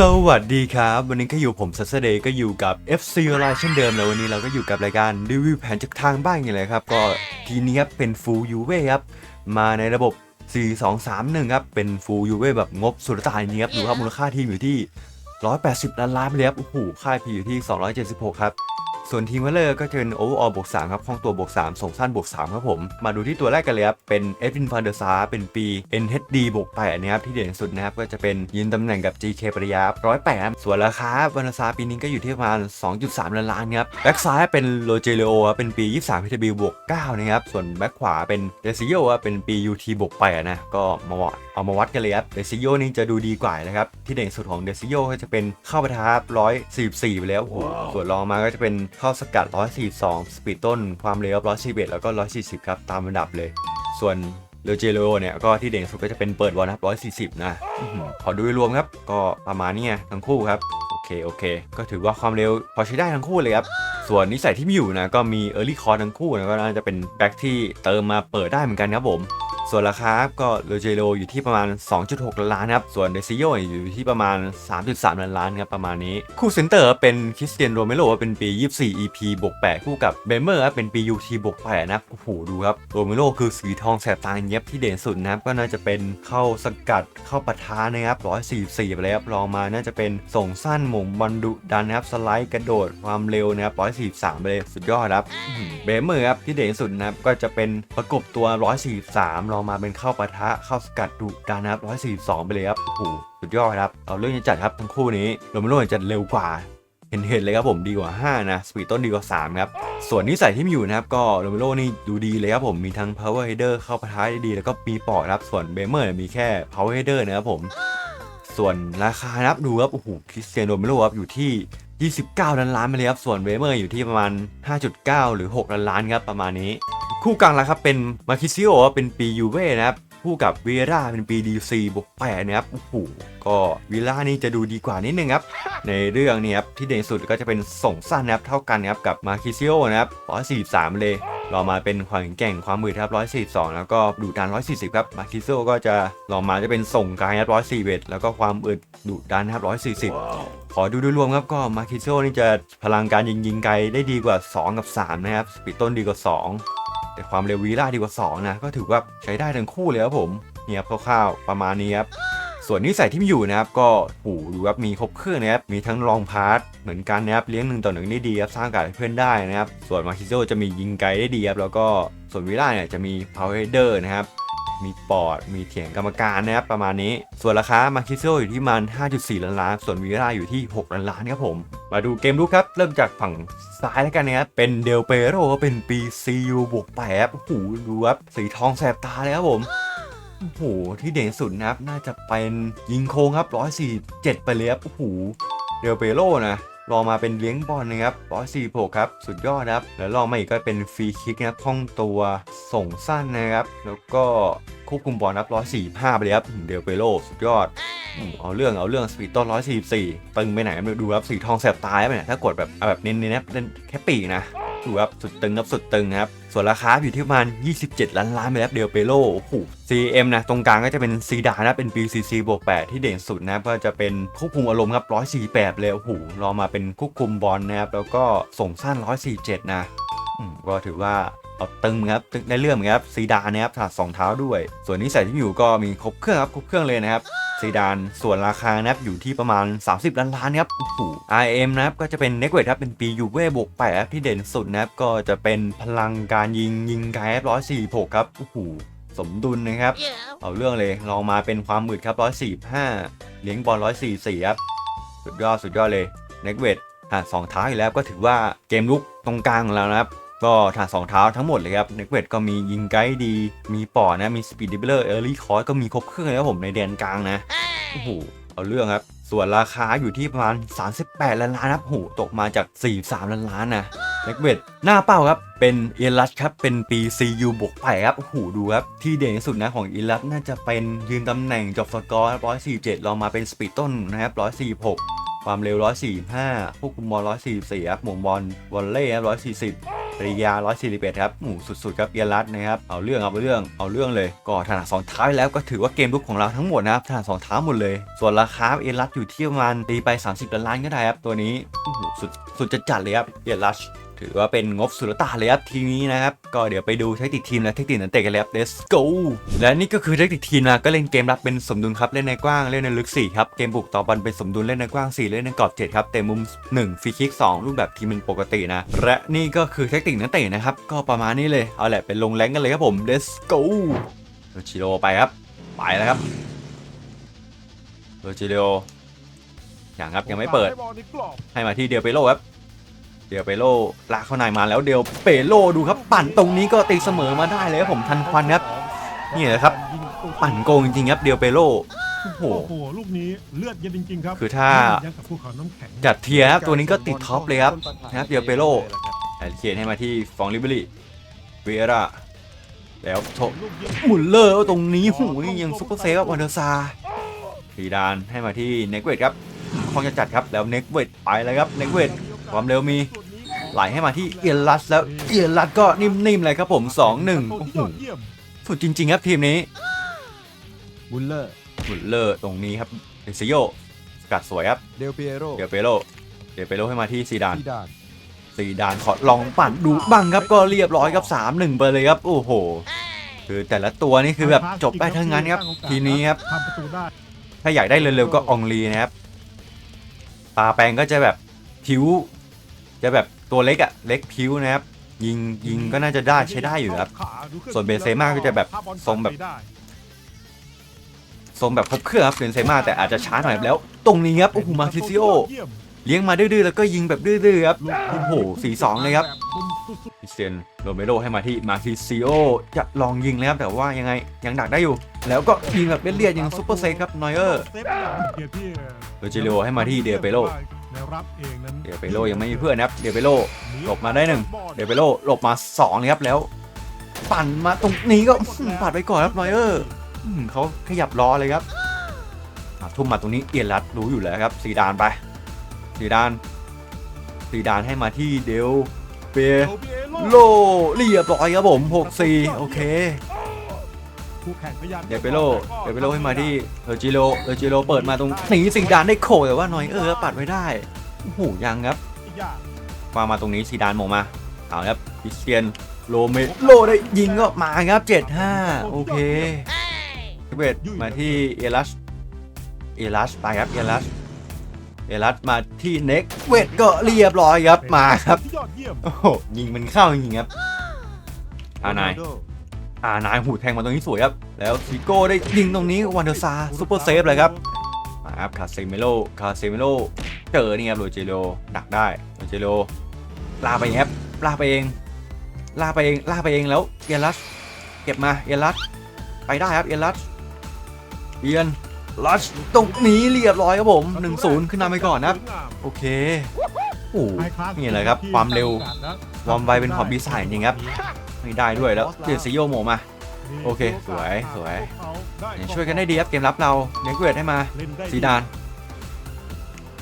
สวัสดีครับ วันนี้ก็อยู่ผมซัสเดย์ก็อยู่กับ FC Online เช่นเดิมแล้ววันนี้เราก็อยู่กับรายการรีวิวแผนจากทางบ้านอย่างไรครับ ก็ทีนี้ครับเป็นฟูลยูเว่ครับ มาในระบบ 4231 ครับ เป็นฟูลยูเว่แบบงบสุดตายนี้ครับดูครับมูลค่าทีมอยู่ที่ 180 ล้านล้านไปแลยครับโอ้โหค่ายพีอยู่ที่ 276 ครับ ส่วนทีมวัลเลอร์ก็จะเป็นโอเวอร์ออลบวก3ครับคล่องตัวบวก3ส่งสั้นบวก3ครับผม มาดูที่ตัวแรกกันเลยครับเป็นเอฟวินฟันเดอร์ซาเป็นปี NHD บวก8นะครับที่เด่นสุดนะครับก็จะเป็นยืนตำแหน่งกับ GK ปริยา108ครับส่วนราคาฟันเดอร์ซาปีนี้ก็อยู่ที่ประมาณ 2.3 ล้านล้านครับแบ็กซ้ายเป็นโรเจเลโอเป็นปี 23 PTB บวก9นะครับส่วนแบ็กขวาเป็นเดซิโยเป็นปี UT บวก8นะก็มาวัด เอามาวัดกันเลยครับเดซิโยนี่จะดูดีกว่านะครับ ที่เด่นสุดของเดซิโยก็จะเป็นเข้าปะทะ144 ไปแล้วโอ้โหส่วนรองมาก็จะเป็นเข้าสกัด 142 สปีดต้น ความเร็ว141 แล้วก็ 140 ครับ ตามระดับเลย ส่วนเลเจโรเนี่ยก็ที่เด่นสุดก็จะเป็นเปิดบอลนะครับ 140 นะอื้อหือขอดูโดยรวมครับ ก็ประมาณนี้ไงทั้งคู่ครับ โอเค โอเค ก็ถือว่าความเร็วพอใช้ได้ทั้งคู่เลยครับส่วนนิสัยที่มีอยู่นะก็มี Early c o r ทั้งคู่นะก็น่าจะเป็นแบ็คที่เติมมาเปิดได้เหมือนกันครับผม ส่วนราคาครับก็เลเจโรอยู่ที่ประมาณ 2.6 ล้านครับ ส่วนเดซิโยอยู่ที่ประมาณ 3.3 ล้านล้านครับประมาณนี้ คู่เซนเตอร์เป็นคริสเตียนโรเมโรเป็นปี 24 EP บวก8คู่กับเบเมอร์เป็นปี UT บวก8นะครับโอ้โหดูครับโรเมโรคือสีทองแสบตาเย็บที่เด่นสุดนะครับก็น่าจะเป็นเข้าสกัดเข้าปะทะนะครับ144ไปเลยครับรองมาน่าจะเป็นส่งสั้นหม่งบอลดุดันนะครับสไลด์กระโดดความเร็วนะครับ143ไปเลยสุดยอดครับเบเมอร์ครับที่เด่นสุดนะครับก็จะเป็นประกบตัว 143รองมาเป็นเข้าปะทะเข้าสกัดดุดันนะครับ142 ไปเลยครับโอ้โหสุดยอดครับ เอาเรื่องจะจัดครับทั้งคู่นี้โรเมโรจะเร็วกว่า เห็นเห็นเลยครับผมดีกว่า 5 นะสปีดต้นดีกว่า 3 ครับ ส่วนนิสัยที่มีอยู่นะครับก็โรเมโรนี่ดูดีเลยครับผมมีทั้ง power header เข้าปะทะได้ดี แล้วก็ปีปอดครับส่วนเบเมอร์มีแค่ power header นะครับผมส่วนราคานับดูครับโอ้โหคริสเตียนโรเมโรครับอยู่ที่ 29 ล้านล้านไปเลยครับส่วนเบเมอร์อยู่ที่ประมาณ 5.9 หรือ 6 ล้านล้านครับประมาณนี้ คู่กลางแล้วครับเป็นมาคิซิโอเป็นปียูเว่นะครับคู่กับเวราเป็นปี DC บวก8นะครับโอ้โหก็วิล่านี่จะดูดีกว่านิดนึงครับในเรื่องนี้ครับที่เด่นสุดก็จะเป็นส่งสั้นนะครับเท่ากันนะครับกับมาคิซิโอนะครับ143เลยรอมาเป็นความแข็งแกร่งความมือครับ142แล้วก็ดุดัน140ครับมาคิซิโอก็จะรอมาจะเป็นส่งไกลครับ141แล้วก็ความอึดดุดันครับ140ขอดูโดยรวมครับก็มาคิซิโอนี่จะพลังการยิงยิงไกลได้ดีกว่า 2 กับ 3 นะครับสปีดต้นดีกว่า 2 แต่ความเร็ววีล่าดีกว่า 2 นะ ก็ถือว่าใช้ได้ทั้งคู่เลยครับผมเนี่ยครับคร่าวๆประมาณนี้ครับส่วนนิสัยที่มีอยู่นะครับก็ปู่ดูครับมีครบเครื่องนะครับมีทั้งลองพาร์ทเหมือนกันนะครับเลี้ยงหนึ่งต่อหนึ่งได้ดีครับสร้างการให้เพื่อนได้นะครับส่วนมาคิโซจะมียิงไกลได้ดีครับแล้วก็ส่วนวิล่าเนี่ยจะมีพาวเวอร์เดอร์นะครับ มีปอด มีเถียงกรรมการนะครับประมาณนี้ ส่วนราคามาคิโซอยู่ที่มัน 5.4 ล้านล้าน ส่วนวิล่าอยู่ที่ 6 ล้านล้านครับผม มาดูเกมลุกครับ เริ่มจากฝั่งซ้ายแล้วกันนะครับ เป็นเดลเปโรเป็นปี CU บวก8ครับโอ้โหดูครับสีทองแสบตาเลยครับผมโอ้โห ที่เด่นสุดนะครับ น่าจะเป็นยิงโค้งครับ 147 ไปเลยครับ โอ้โห เดลเปโลนะ รอมาเป็นเลี้ยงบอลนะครับร้อยสี่หกครับ สุดยอดนะครับ แล้วรองมาอีกก็เป็นฟรีคิกนะครับคล่องตัวส่งสั้นนะครับ แล้วก็ควบคุมบอลครับ145ไปเลยครับ เดลเปโลสุดยอด เอาเรื่องเอาเรื่องสปีดต้นร้อยสี่สี่ตึงไปไหนม่รู้ดูครับสีทองแสบตายไปเนี่ยถ้ากดแบบแบบเน้นๆนะเล่นแค่ปีกนะ ดูครับสุดตึงครับสุดตึงครับ ส่วนราคาอยู่ที่ประมาณ 27 ล้านล้านไปแล้วเดลเปโลโอ้โห CM นะตรงกลางก็จะเป็นซีดานะเป็น BCC บวก8ที่เด่นสุดนะก็จะเป็นควบคุมอารมณ์ครับ148เลยโอ้โหรอมาเป็นควบคุมบอลนะครับแล้วก็ส่งสั้น147 นะก็ถือว่า เอาตึงครับตึงในเรื่องครับซีดานนะครับถาดสองเท้าด้วย ส่วนนิสัยที่มีอยู่ก็มีครบเครื่องครับครบเครื่องเลยนะครับซีดานส่วนราคานะครับอยู่ที่ประมาณ 30 ล้านล้านครับโอ้โห RM นะครับก็จะเป็นเน็กเวทครับเป็นปียูเว่บวกแปดครับที่เด่นสุดนะครับก็จะเป็นพลังการยิงยิงไกลครับร้อยสี่หกครับโอ้โหสมดุลนะครับ เอาเรื่องเลยลองมาเป็นความมืดครับร้อยสี่ห้าเลี้ยงบอลร้อยสี่สี่ครับสุดยอดสุดยอดเลยเน็กเวทหาสองเท้าอยู่แล้วก็ถือว่าเกมลุกตรงกลางของเรานะครับ ก็ถาสองเท้าทั้งหมดเลยครับเน็กเวทก็มียิงไกด์ดี มีปอดนะ มีสปีดดิเบลเลอร์เออร์ลี่คอร์ก็มีครบเครื่องเลยครับผมในแดนกลางนะโอ้โหเอาเรื่องครับ ส่วนราคาอยู่ที่ประมาณ 38 ล้านล้านครับโหตกมาจาก 43 ล้านล้านนะเน็กเวทหน้าเป้าครับ เป็นเอลัสครับ เป็นปี CU บวกไปครับโอ้โหดูครับ ที่เด่นที่สุดนะของเอลัสน่าจะเป็นยืนตำแหน่งจบสกอร์147เรามาเป็นสปีดต้นนะครับ146 ความเร็ว 145ควบคุมบอล144ครับหม่งบอลวอลเล่ครับ140 ปริยา 141 ครับหมู่สุดๆครับเอียรัตนะครับ เอาเรื่องเอาเรื่อง เอาเรื่องเลย ก็ถนัดสองเท้าแล้วก็ถือว่าเกมลุกของเราทั้งหมดนะครับถนัดสองเท้าหมดเลย ส่วนราคาเอียรัตอยู่ที่ประมาณตีไป 30ล้านล้านก็ได้ครับตัวนี้โอ้โหสุดสุดจะจัดเลยครับเอียรัต ถือว่าเป็นงบสุลต่านเลยครับทีนี้นะครับ ก็เดี๋ยวไปดูเทคนิคทีมและเทคนิคนักเตะกันเลยครับ let's go และนี่ก็คือเทคนิคทีมนะก็เล่นเกมรับเป็นสมดุลครับ เล่นในกว้างเล่นในลึก 4 ครับ เกมบุกต่อบอลเป็นสมดุลเล่นในกว้าง 4 เล่นในกรอบ 7 ครับเตะมุม 1ฟรีคิก 2 รูปแบบทีมเป็นปกตินะ และนี่ก็คือเทคนิคนักเตะนะครับก็ประมาณนี้เลยเอาแหละเป็นลงแรงกันเลยครับผม let's go โรชิโรไปครับไปแล้วครับโรชิโรอย่างครับยังไม่เปิดให้มาที่เดียวเปโลครับ เดียวเปโลลากเข้าในมาแล้วเดียวเปโลดูครับ ปั่นตรงนี้ก็ตีเสมอมาได้เลยครับผมทันควันครับนี่แหละครับ ปั่นโกงจริงๆครับเดียวเปโลโอ้โหโอ้โหลูกนี้เลือดเย็นจริงๆครับคือถ้ายังกับภูเขาน้ำแข็งจัดเทียร์ครับตัวนี้ก็ติดท็อปเลยครับนะครับเดียวเปโลแอนเคียนให้มาที่ฟองลิเบอรี่เวราแล้วโถลูกยิงหมุนเลอร์ตรงนี้หูยยังซุปเปอร์เซฟครับวันเดอร์ซาซีดานให้มาที่เน็กเวทครับคองจะจัดครับแล้วเน็กเวทไปเลยครับเน็กเวท ความเร็วมีไหลให้มาที่เอียนลัสแล้วเอียนลัสก็นิ่มๆเลยครับผม 2-1โอ้โหยอดเยี่ยมสุดจริง ๆ ครับทีมนี้บุลเลอร์หมุนเลอร์ตรงนี้ครับเดซิโยสกัดสวยครับเดลเปียโรเดี๋ยวเปโลเดี๋ยวเปโลให้มาที่ซีดานซีดานซีดานขอลองปั่นดูบ้างครับก็เรียบร้อยครับ 3-1 ไปเลยครับโอ้โหคือแต่ละตัวนี่คือแบบจบได้ทั้งนั้นครับ ทีนี้ครับทำประตูได้ถ้าอยากได้เร็วๆก็อองลีนะครับปลาแปลงก็จะแบบผิว จะแบบตัวเล็กอะเล็กผิวนะครับ ยิงยิงก็น่าจะได้ใช้ได้อยู่ครับ ส่วนเบนเซม่าก็จะแบบทรงแบบทรงแบบครบเครื่องครับเบนเซม่าแต่อาจจะช้าหน่อยแล้ว ตรงนี้ครับโอ้โหมาทิซิโอเลี้ยงมาดื้อๆแล้วก็ยิงแบบดื้อๆครับโอ้โหสี่สองเลยครับคริสเตียนโรเมโรให้มาที่มาทิซิโอจะลองยิงแล้วครับแต่ว่ายังไงยังดักได้อยู่ แล้วก็ยิงแบบเลียดๆยังซุปเปอร์เซฟครับนอยเออร์โรจิโรให้มาที่เดลเปโลในรับ เองนั้นเดลเปโลยังไม่มีเพื่อนนะครับ เดลเปโลหลบมาได้หนึ่งเดลเปโลหลบมาสองเลยครับแล้ว ปั่นมาตรงนี้ก็ปัดไปก่อนครับนอยเออร์เขาขยับล้อเลยครับทุ่มมาตรงนี้เอียนรัดรู้อยู่แล้วครับซีดานไปซีดานซีดานให้มาที่เดลเปโลเรียบร้อยครับผม 6-4 โอเค คู่แข่งพยายามเดลเปโลเดลเปโลให้มาที่เออร์จิโรเออร์จิโรเปิดมาตรงนี้ซีดานได้โขแต่ว่านอยเออร์ปัดไว้ได้โอ้โหยังครับอีกอย่างมามาตรงนี้ซีดานมงมาเอาครับคริสเตียนโรเมโลได้ยิงก็มาครับ 7-5 โอเคเวทมาที่เอลัสเอลัสไปครับเอลัสเอลัสมาที่เน็กเวทก็เรียบร้อยครับมาครับที่ยอดเยี่ยมโอ้โหยิงมันเข้าจริงๆครับอานายโรลโด อ่านายหูแทงมาตรงนี้สวยครับ แล้วซิโก้ได้ยิงตรงนี้วันเดอร์ซาซูเปอร์เซฟเลยครับมาครับคาเซเมโลคาเซเมโลเจอนี่ครับโรเจโรดักได้โรเจโรลาไปเองครับลาไปเองลาไปเองลาไปเองแล้วเอลัสเก็บมาเอลัสไปได้ครับเอลัสเอียนลัสตรงนี้เรียบร้อยครับผม 1-0 ขึ้นนำไปก่อนนะครับโอเคโอ้โหไฮคลาสนี่แหละครับ ความเร็วความไวเป็นของปีศาจจริงครับ ไม่ได้ด้วยแล้วเปลี่ยนซิโยโมมาโอเคสวยสวยช่วยกันได้ดีครับเกมรับเราเน็กเวทให้มาซีดาน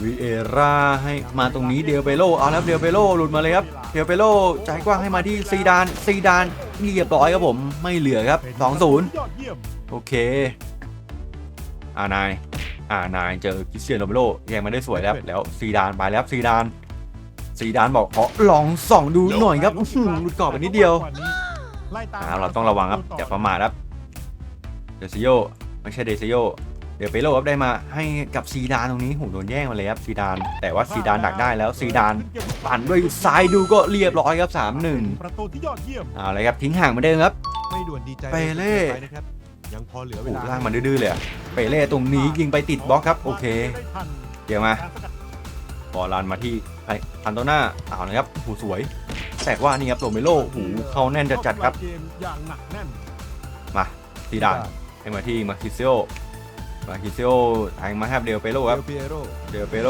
วีเอร่าให้มาตรงนี้เดียวเปโลเอาแล้วเดียวเปโลหลุดมาเลยครับเดียวเปโลใจกว้างให้มาที่ซีดานซีดานเรียบร้อยครับผมไม่เหลือครับ 2-0ยอดเยี่ยมโอเคอานายอานายเจอคริสเตียนโรเมโรแย่งมาได้สวยแล้วแล้วซีดานไปแล้วซีดานซีดานบอกขอลองส่องดูหน่อยครับอื้อหือหลุดกรอบไปนิดเดียว ไล่ตมอ่าเราต้องระวังครับอย่าประมาทครับเดซิโยไม่ใช่เดซิโยเดี๋ยวเปโลครับได้มาให้กับซีดานตรงนี้หูโดนแย่งมาเลยครับซีดาน แต่ว่าซีดานดักได้แล้วซีดานปั่นด้วยซ้ายดูก็เรียบร้อยครับ 3-1ประตูที่ยอดเยี่ยมเอาเลยครับทิ้งห่างเหมือนเดิมครับไม่ด่วนดีใจเปเล่ไปนะครับยังพอเหลือเวโอ้ลาล่างมันดื้อๆเลยอะเปเล่ตรงนี้ยิงไปติดบล็อกครับโอเคได้ทันเดี๋ยวมาบอลลันมาที่ ไอพันโตน่าเอาเลยครับหูสวย แต่ว่านี่ครับโรเมโลหูเข้าแน่นจัดๆครับ เกมอย่างหนักแน่นซีดานให้มาที่มาคิเซโอมาคิเซโอแทงมาครับเดลเปโลเดครับลเปียโรเดลเปโล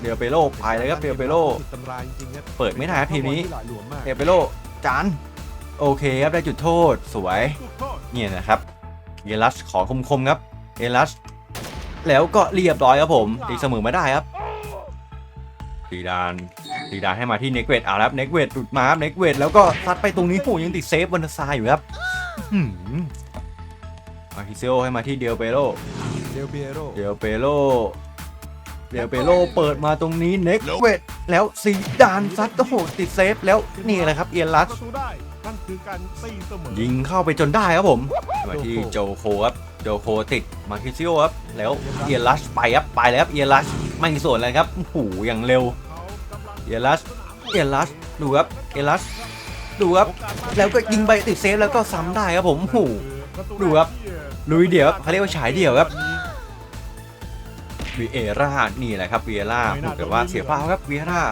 เดลเปโลไปเลยครับเดลเปโลติดตำราจริงๆครับเปิดไม่ได้ครับทีมนี้หลายหลวมมากเดลเปโลจานโอเคครับได้จุดโทษสวยลูกโทษเนี่ยนะครับเอลัสขอคมๆครับเอลัสแล้วก็เรียบร้อยครับผมตีเสมอมาได้ครับ ซีซีดานซีดานให้มาที่เนกเวตเอาแล้วเนกเวตหลุดมาครับเนกเวตแล้วก็ซัดไปตรงนี้โหยังติดเซฟบนซายอยู่ครับอื้อหือมาคิเซโอให้มาที่เดียวเปโรเดลเปียโรเดียวเปโรเดียวเปโรเปิดมาตรงนี้เน็กเวทแล้วซีดานซัดโอ้โหติดเซฟแล้วนี่แหละครับเอียนลัสประตูได้นั่นคือการตีเสมอยิงเข้าไปจนได้ครับผม มาที่โจโคครับโจโคติดมาคิซิโอครับแล้วเอียนลัสไปครับไปแล้วครับเอียนลัสไม่มีส่วนเลยครับโอ้โหอย่างเร็ว เอลัสเอลัสดูครับเอลัสดูครับแล้วก็ยิงไปติดเซฟแล้วก็ซ้ำได้ครับผมโอ้โหดูครับลุยเดี่ยวครับเขาเรียกว่าฉายเดี่ยวครับวีเอร่านี่แหละครับวีเอร่าพูดแต่ว่าเสียเปล่าครับวีเอร่า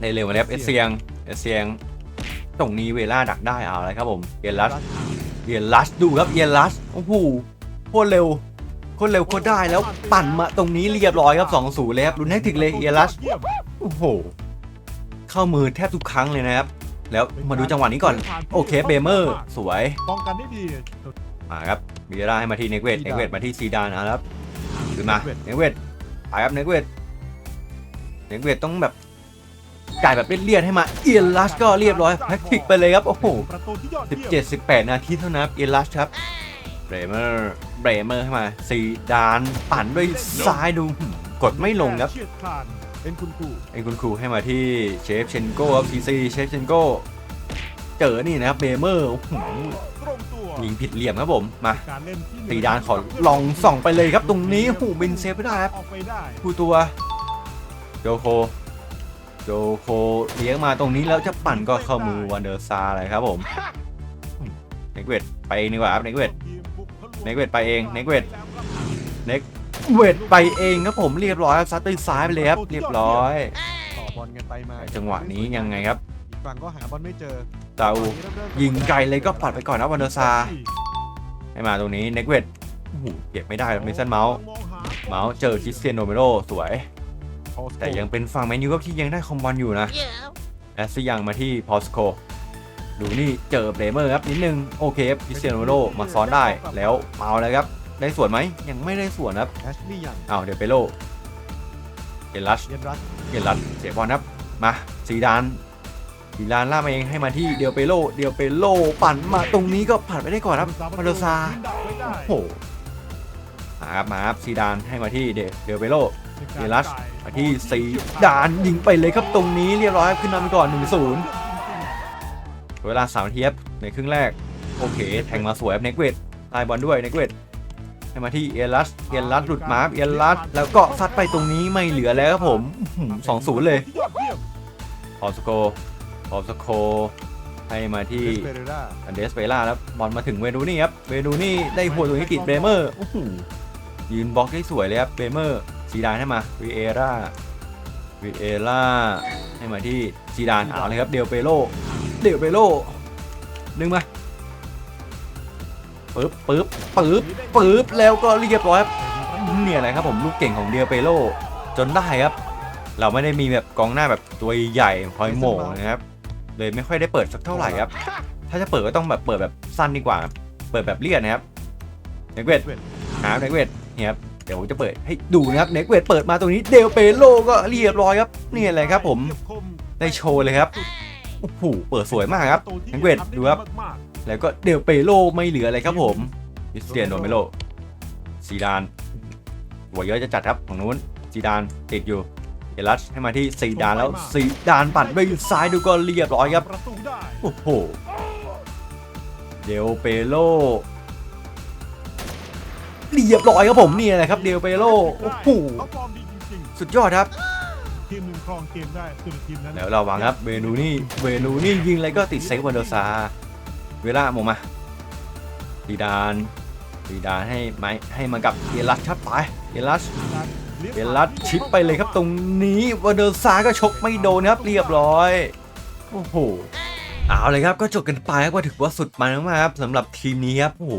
ในเร็วนะครับเอเซียงเอเซียง ตรงนี้เวล่าดักได้เอาเลยครับผมเอลัสเอลัสดูครับเอลัสโอ้โหโคตรเร็ว คตรเร็วโคตรได้แล้วปั่นมาตรงนี้เรียบร้อยครับ2 0เลยครับรุนแทกถึกเลยเอียนลัสโอ้โห เข้ามือแทบทุกครั้งเลยนะครับ แล้วมาดูจังหวะนี้ก่อน โอเคเบเมอร์สวยป้องกันได้ดีมาครับเวียร่าให้มาที่เนเวตเนเวตมาที่ซีดานนะครับขึ้นมาเนเวตไปครับเนเวตเนเวตต้องแบบจ่ายแบบเลี่ยนให้มาเอียนลัสก็เรียบร้อยแพ็กติกไปเลยครับโอ้โหประตูที่ยอดเยี่ยม17 18 นาทีเท่านั้นเอียนลัสครับ เบรเมอร์เบรเมอร์ให้มาซีดานปั่นด้วยซ้ายดูหืมกดไม่ลงครับเฉียดขาดเป็นคุณครูไอ้คุณครูให้มาที่เชฟเชนโก้ครับซีซีเชฟเชนโก้เจอนี่นะครับเบรเมอร์โอ้โหตรงตัวยิงผิดเหลี่ยมครับผมมาการเล่นที่ตีดานขอลองส่องไปเลยครับตรงนี้โอ้โหบินเซฟไม่ได้ครับออกไปได้ผู้ตัวโจโคโจโคเลี้ยงมาตรงนี้แล้วจะปั่นก็เข้ามือวันเดอร์ซาเลยครับผมเนกเวตไปเองดีกว่าครับเนกเวต เนกเวทไปเองเนกเวทเวทไปเองครับผมเรียบร้อยครับซัดด้วยซ้ายไปเลยครับเรียบร้อย ต่อบอลกันไปมาจังหวะนี้ยังไงครับอีกฝั่งก็หาบอลไม่เจอเตายิงไกลเลยก็ปัดไปก่อนนะวันเดอร์ซาให้มาตรงนี้เนกเวทโอ้โหเก็บไม่ได้ครับเมสันเมาส์เมาส์เจอคริสเตียโนเมโรสวย แต่ยังเป็นฝั่งแมนยูครับที่ยังได้คอมบอลอยู่นะแอสซิยังมาที่พอสโค ดูนี่เจอเบรเมอร์ครับนิดนึงโอเคครับคริสเตียโนโรนัลโดมาซ้อนได้แล้วเมาแล้วครับได้ส่วนไหมยังไม่ได้ส่วนครับแอชลี่ยังอ้าวเดี๋ยวเปโลเกลัสเยนรัสเกลัสเสียบอลครับมาซีดานซีดานล่ากมาเองให้มาที่เดียวเปโลเดียวเปโลปั่นมาตรงนี้ก็ผ่านไปได้ก่อนครับมาโดซาโอ้โหมาครับมาครับซีดานให้มาที่เดเดียวเปโลเดลัสมาที่ซีดานยิงไปเลยครับตรงนี้เรียบร้อยครับขึ้นนำไปก่อน1-0 เวลาสามนาทีครับในครึ่งแรก โอเค แทงมาสวยครับเนกเวทตายบอลด้วยเนกเวทให้มาที่เอลัสเอลัสหลุดมาครับเอลัสแล้วก็ซัดไปตรงนี้ไม่เหลือแล้วครับผมสองศูนย์เลยยอดเยี่ยมพอสโกพอสโกให้มาที่เดสเปเรราอันเดสเปล่าแล้วบอลมาถึงเวนูนี่ครับเวนูนี่ได้หัวตรงนี้ติดเบรเมอร์โอ้โหยืนบล็อกได้สวยเลยครับเบรเมอร์ซีดานให้มาวีเอร่าวีเอร่าให้มาที่ซีดานเอาเลยครับเดลเปโล เดลเปโลดึงมาปึ๊บปึ๊บปึ๊บปึ๊บแล้วก็เรียบร้อยครับเนี่ยแหละครับผมลูกเก่งของเดลเปโลจนได้ครับ เราไม่ได้มีแบบกองหน้าแบบตัวใหญ่คอยโหม่นะครับ เลยไม่ค่อยได้เปิดสักเท่าไหร่ครับ ถ้าจะเปิดก็ต้องแบบเปิดแบบสั้นดีกว่า เปิดแบบเลียดนะครับเน็กเวทหาเน็กเวทเนี่ยครับเดี๋ยวจะเปิดให้ดูนะครับเน็กเวทเปิดมาตรงนี้เดลเปโลก็เรียบร้อยครับนี่แหละครับผมได้โชว์เลยครับ อ้โหเปิดสวยมากครับเนกเวทดูครับ แล้วก็เดลเปโลไม่เหลืออะไรครับผมคริสเตียนโนเมโลซีดานหัวเยอะจะจัดครับของนู้นซีดานติดอยู่เอลัสให้มาที่ซีดานแล้วซีดานปั่นไปซ้ายดูก็เรียบร้อยครับประตูได้โอ้โหเดลเปโลเรียบร้อยครับผมนี่แหละครับเดลเปโลโอ้โหเขาฟอร์มดีจริงสุดยอดครับๆ ทีมหนึ่งครองเกมได้ส่วนทีมนั้นแล้วเราวางครับเวนูนี่เวนูนี่ยิงอะไรก็ติดเซฟวันเดอร์ซาเวลาหมมาดีดานดีดานให้ไม้ให้มากับเอลัสครับไปเอลัสเอลัสชิปไปเลยครับตรงนี้วันเดอร์ซาก็ชกไม่โดนครับเรียบร้อยโอ้โหเอาเลยครับก็จบกันไปครับก็ถือว่าสุดมันมากครับสำหรับทีมนี้ครับโอ้โห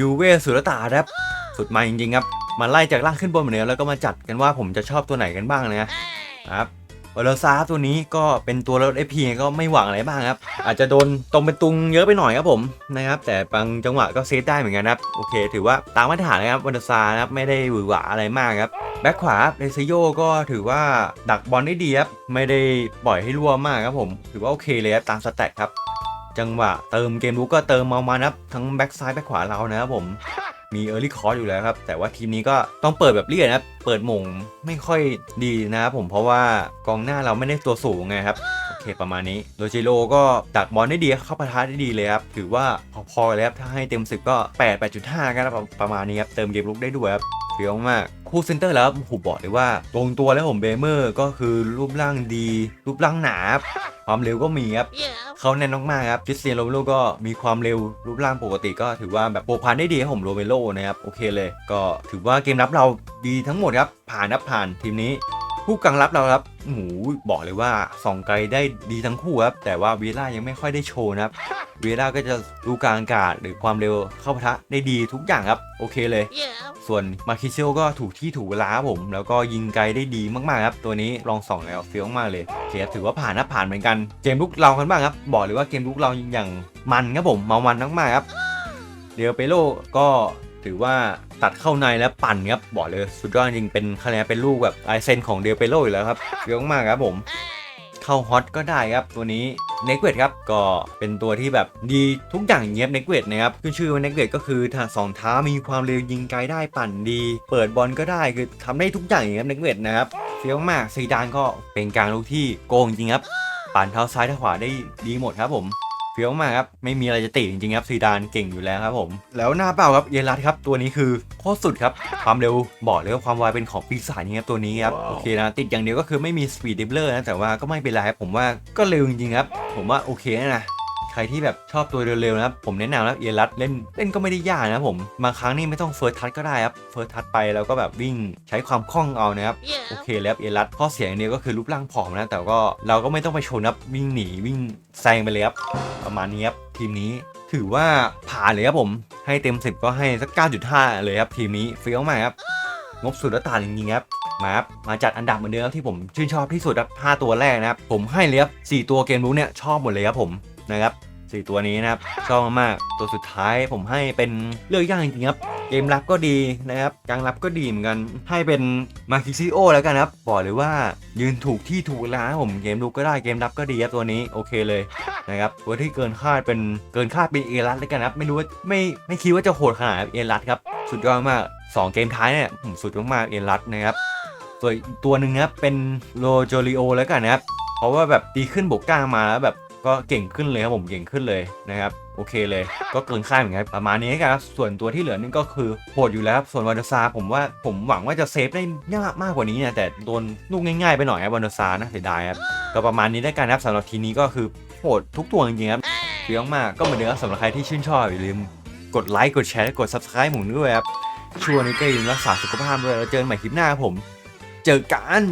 ยูเว่สุรตาครับสุดมันจริงๆครับมาไล่จากล่างขึ้นบนเหมือนเดิมแล้วก็มาจัดกันว่าผมจะชอบตัวไหนกันบ้างนะ ครับวันเดอร์ซาตัวนี้ก็เป็นตัวรถเอพีก็ไม่หวังอะไรบ้างครับ อาจจะโดนตรงเป็นตุงเยอะไปหน่อยครับผมนะครับ แต่บางจังหวะก็เซฟได้เหมือนกันครับโอเค ถือว่าตามมาตรฐานนะครับวันเดอร์ซานะครับไม่ได้หวือหวาอะไรมากครับแบ็คขวาเรซิโยก็ถือว่าดักบอลได้ดีครับไม่ได้ปล่อยให้รั่วมากครับผม ถือว่าโอเคเลยครับตามสแต็กครับจังหวะเติมเกมรุกก็เติมเมามานะครับทั้งแบ็กซ้ายแบ็คขวาเรานะครับผมมีเออร์ลี่คอร์อยู่แล้วครับแต่ว่าทีมนี้ก็ต้องเปิดแบบเรียดนะครับเปิดมงไม่ค่อยดีนะครับผมเพราะว่ากองหน้าเราไม่ได้ตัวสูงไงครับโอเคประมาณนี้โรจิโรก็ดักบอลได้ดีเข้าประทะได้ดีเลยครับถือว่าพอๆเลยครับถ้าให้เต็ม10ก็8 8.5กันครับประมาณนี้ครับเติมเกมลุกได้ด้วยครับเฟี้ยวมากคู่เซนเตอร์แล้วครับผมบอกเลยว่า ตรงตัวแล้วผมเบเมอร์ก็คือรูปร่างดี รูปร่างหนาความเร็วก็มีครับ Yeah. เขาแน่นมากๆครับคริสเตียนโรเมโรก็มีความเร็วรูปร่างปกติก็ถือว่าแบบโปรพันได้ดีครับผมโรเมโรนะครับโอเคเลย ก็ถือว่าเกมรับเราดีทั้งหมดครับ ผ่านนับผ่านทีมนี้ ผู้กลางรับเราครับโอ้โหบอกเลยว่าส่องไกลได้ดีทั้งคู่ครับ แต่ว่าวีล่ายังไม่ค่อยได้โชว์นะครับวีล่าก็จะรู้กลางอากาศหรือความเร็วเข้าปะทะได้ดีทุกอย่างครับ โอเคเลย Yeah. ส่วนมาคิเชลก็ถูกที่ถูกเวลาผม แล้วก็ยิงไกลได้ดีมากๆครับ ตัวนี้ลองส่องแล้วเฟี้ยวมากเลยเคครับถือว่าผ่านนะผ่านเหมือนกัน เกมลุกเรากันบ้างครับ บอกเลยว่าเกมลุกเราอย่างมันครับผมเมามันมากๆครับเดลเปโลก็ ถือว่าตัดเข้าในแล้วปั่นครับบอกเลยสุดยอดจริงเป็นคะแนนเป็นลูกแบบลายเซนของเดลเปโลอยู่แล้วครับเฟี้ยวมากครับผม เข้าฮอตก็ได้ครับตัวนี้เนกเวดครับก็เป็นตัวที่แบบดีทุกอย่างเงียบเนกเวดนะครับขึ้นชื่อว่าเนกเวดก็คือถ้าสองเท้ามีความเร็วยิงไกลได้ปั่นดี เปิดบอลก็ได้คือทำได้ทุกอย่างอย่างเงี้ยเนกเวดนะครับเฟี้ยวมากซีดานก็เป็นกลางลูกที่โกงจริงครับปั่นเท้าซ้ายเท้าขวาได้ดีหมดครับผมเฟี้ยวมากครับ ไม่มีอะไรจะติจริงๆครับซีดานเก่งอยู่แล้วครับผม แล้วหน้าเป้าครับเยลัดครับตัวนี้คือโคตรสุดครับ ความเร็วบอกเลยว่าความไวเป็นของปีศาจนี่ครับตัวนี้ครับโอเคนะติดอย่างเดียวก็คือไม่มีสปีดดิฟเลอร์นะแต่ว่าก็ไม่เป็นไรครับผมว่าก็เร็วจริงๆครับผมว่าโอเคนะใค รที่แบบชอบตัวเร็วๆนะครับผมแนะนำแล้วเยลัดเล่นเล่นก็ไม่ได้ยากนะครับผมบางครั้งนี่ไม่ต้องเฟิร์สทัชก็ได้ครับเฟิร์สทัชไปแล้วก็แบบวิ่งใช้ความคล่องเอานะครับโอ Yeah. เคแล้วเอรัสข้อเสียอย่างเดียวก็คือรูปร่างผอมนะแต่ก็เราก็ไม่ต้องไปชนครับวิ่งหนีวิ่งแซงไปเลยครับประมาณนี้ครับทีมนี้ถือว่าผ่านเลยครับผมให้เต็ม 10 ก็ให้สัก 9.5 เลยครับทีมนี้เฟี้ยวมากครับงบสุดและตานจริงๆครับมาครับมาจัดอันดับเหมือนเดิมครับที่ผมชื่นชอบที่สุดครับ5ตัวแรกนะครับผมให้เลยครับ4ตัวเกมรู้เนี่ยชอบหมดเลยครับผมนะครับ สี่ตัวนี้นะครับชอบมากๆตัวสุดท้ายผมให้เป็นเลือกยากจริงๆครับเกมรับก็ดีนะครับกลางรับก็ดีเหมือนกันให้เป็นมาคิซิโอแล้วกันครับบอกเลยว่ายืนถูกที่ถูกเวลาผมเกมลุกก็ได้เกมรับก็ดีครับตัวนี้โอเคเลยนะครับตัวที่เกินคาดเป็นเกินคาดเป็นเอรัสแล้วกันครับไม่รู้ว่าไม่ไม่คิดว่าจะโหดขนาดเอรัสครับสุดยอดมากสองเกมท้ายเนี่ยผมสุดมากๆเอรัสนะครับส่วนตัวหนึ่งนะครับเป็นโรโจริโอแล้วกันนะครับเพราะว่าแบบดีขึ้นบวกกล้ามาแล้วแบบ ก็เก่งขึ้นเลยครับผมเก่งขึ้นเลยนะครับโอเคเลย ก็เกินคาดเหมือนกันประมาณนี้ครับส่วนตัวที่เหลือนี่ก็คือโหดอยู่แล้วครับส่วนวันเดอร์ซาผมว่าผมหวังว่าจะเซฟได้ยากมากกว่านี้นะแต่โดนลูกง่ายๆไปหน่อยครับวันเดอร์ซานะเสียดายครับก็ประมาณนี้ได้กันครับสำหรับทีนี้ก็คือโหดทุกตัวจริงๆครับเฟี้ยมากก็เหมือนเดิมสำหรับใครที่ชื่นชอบอย่าลืมกดไลค์กดแชร์และกด subscribe หมุนด้วยครับช่วงนี้ก็อย่าลืมรักษาสุขภาพด้วยแล้วเจอกันใหม่คลิปหน้าครับผม เจอกัน